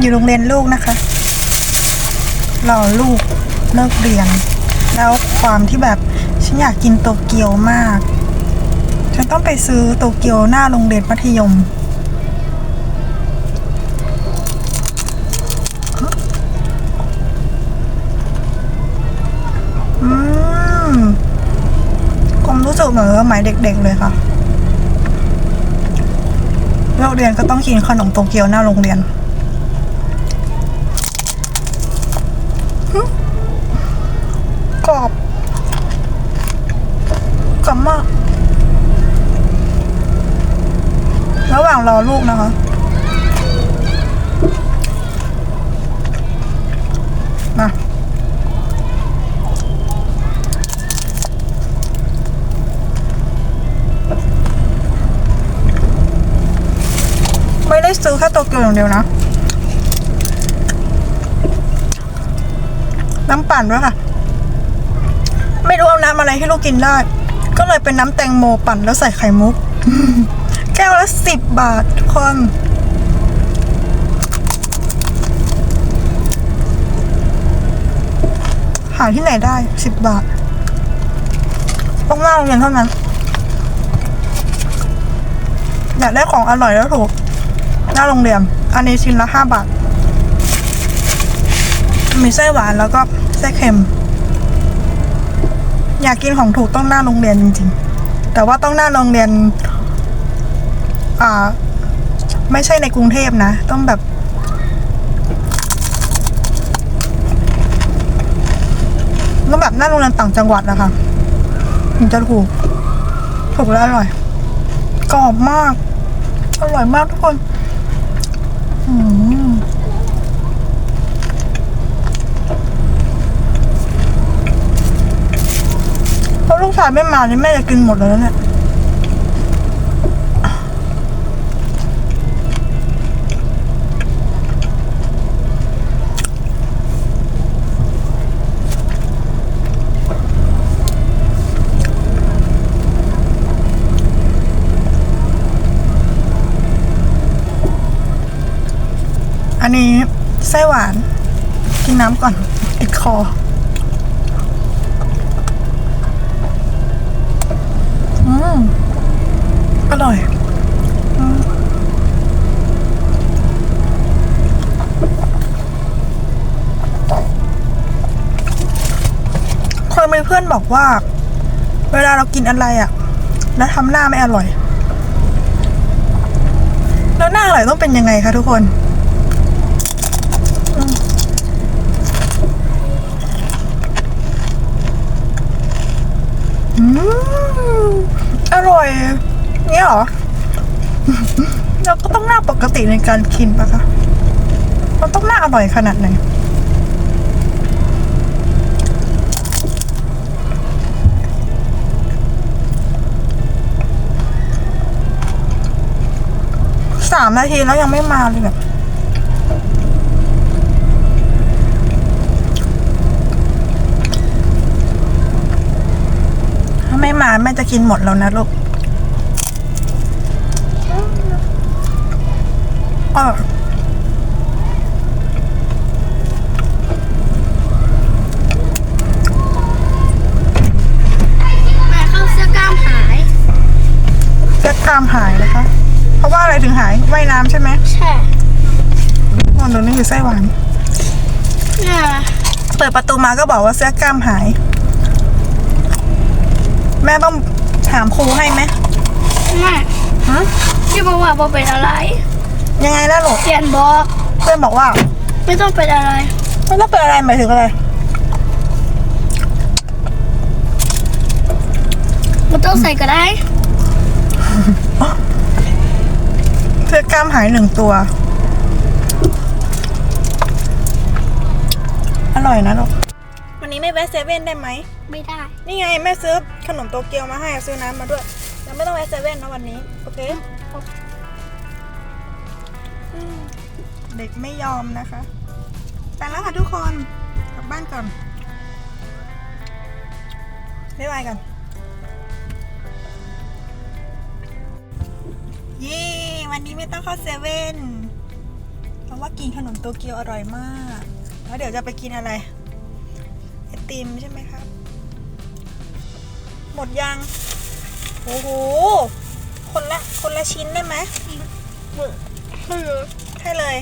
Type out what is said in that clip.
อยู่โรงเรียนลูกนะคะ รอลูกเลิกเรียน แล้วความที่แบบฉันอยากกินโตเกียวมาก ฉันต้องไปซื้อโตเกียวหน้าโรงเรียนมัธยม อืมความรู้สึกเหมือนสมัยเด็กๆเลยค่ะเลิกเรียนก็ต้องกินขนมโตเกียวหน้าโรงเรียน กรอบมาก ระหว่างรอลูกนะคะมาไม่ได้ซื้อแค่โตเกียวอย่างเดียวนะ น้ำปั่นด้วยค่ะ ไม่รู้เอาน้ำอะไรให้ลูกกินได้ ก็เลยเป็นน้ำแตงโมปั่นแล้วใส่ไข่มุก แก้วละสิบบาททุกคนหาที่ไหนได้สิบบาทต้องหน้าโรงเรียนเท่านั้น อยากได้ของอร่อยแล้วถูกหน้าโรงเรียน อันนี้ชิ้นละห้าบาท มีไส้หวานแล้วก็ไส้เค็ม อยากกินของถูกต้องหน้าโรงเรียนจริงๆ แต่ว่าต้องหน้าโรงเรียน อ่า ไม่ใช่ในกรุงเทพนะ ต้องแบบ ต้องแบบหน้าโรงเรียนต่างจังหวัดนะคะถึงจะถูก ถูกและอร่อย กรอบมาก อร่อยมากทุกคน อืม ถ้ายไม่มานี่แม่จะกินหมดเลยนะเนี่ยอันนี้ไส้หวาน กินน้ำก่อนติดคอ อืมอร่อยอืมเคยมีเพื่อนบอกว่า เวลาเรากินอะไรอะ่ะ แล้วทำหน้าไม่อร่อย แล้วหน้าอร่อยต้องเป็นยังไงคะทุกคนอืม ร่อยเนี่ยหรอ เราก็ต้องหน้าปกติในการกินปะคะ มันต้องหน้าอร่อยขนาดไหนสามนาทีแล้วยังไม่มาเลยแบบถ้าไม่มาแม่จะกินหมดแล้วนะลูกอร่อย แม่เข้าเสื้อกล้ามหายเสื้อกล้ามหายนะคะ เพราะว่าอะไรถึงหายว่ายน้ำใช่ไหมใช่อ๋อตรงนี้คือไส้หวานเนี่ยเปิดประตูมาก็บอกว่าเสื้อกล้ามหาย แม่ต้องถามครูให้ไหมแม่ฮะที่บอกว่าบ่เป็นอะไร ยังไงนะลูกเขียนบอกเพื่อนบอกว่า ไม่ต้องเป็นอะไร ไม่ต้องเป็นอะไรหมายถึงอะไรไม่ต้องใส่ก็ได้เสื้อกล้ามหายหนึ่งตัว อร่อยนะลูกวันนี้ไม่แวะเซเว่นได้ไหม ไม่ได้ นี่ไงแม่ซื้อขนมโตเกียวมาให้ซื้อน้ำมาด้วยยังไม่ต้องแวะเซเว่นนะวันนี้ โอเคอื เด็กไม่ยอมนะคะไปแล้วค่ะทุกคนกลับบ้านก่อนบ๊ายบายกันเย้วันนี้ไม่ต้องเข้าเซเว่นเพราะว่ากินขนมโตเกียวอร่อยมาก แล้วเดี๋ยวจะไปกินอะไรไอติมใช่ไหมครับ หมดยัง โอ้โห คนละ คนละชิ้นได้ไหมไม่รู้ใช่เลย